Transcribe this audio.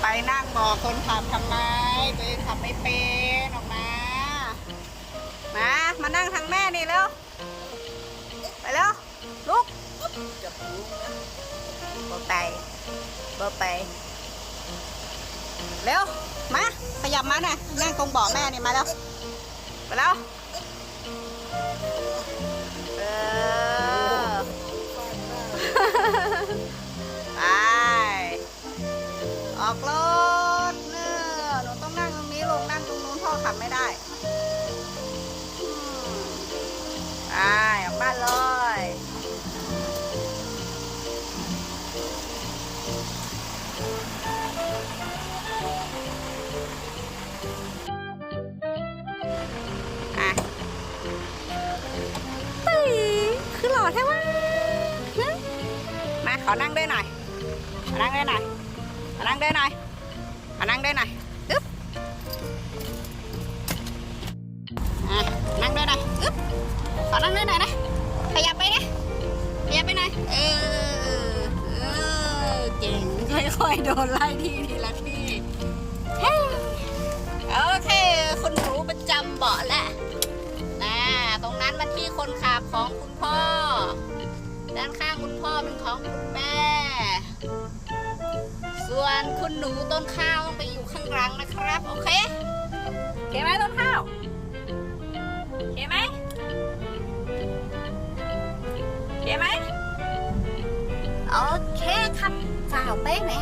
ไปนั่งบอกคนขับทำไมตัวเองขับไม่เป็นออกมา มา มานั่งทางแม่นี่เร็ว ไปเร็ว ลุกบหูนะเบาไปเบาไป เร็ว มา ขยับมาหน่อยนั่งตรงเบาะแม่นี่มาแล้ว ไปแล้ว เออ ออกรถเนอะหนูต้องนั่งตรงนี้ลงนั่งตรงนู้นพ่อขับไม่ได้ไปออกบ้านเลยอะตึ้ยคือหล่อแท้วะฮะมาขอนั่งด้วยหน่อย ขอนั่งด้วยหน่อย ขอนั่งด้วยหน่อยขอนั่งด้วยหน่อยอึ๊บนั่งด้วยหน่อยอึ๊บขอนั่งด้วยหน่อยนะ ขยับไปนะขยับไปหน่อยเออเออเก่งค่อยๆโดนไล่ทีทีละทีเฮ้ยโอเคคุณหนูประจำเบาะแล้วนะตรงนั้นมันที่คนขับของคุณพ่อ ด้านข้างคุณพ่อเป็นของคุณแม่ ส่วนคุณหนูต้นข้าวต้องไปอยู่ข้างหลังนะครับ โอเคเข้าไหมต้นข้าวเข้าไหมเข้าไหมโอเคครับสาวเป๊ะไหม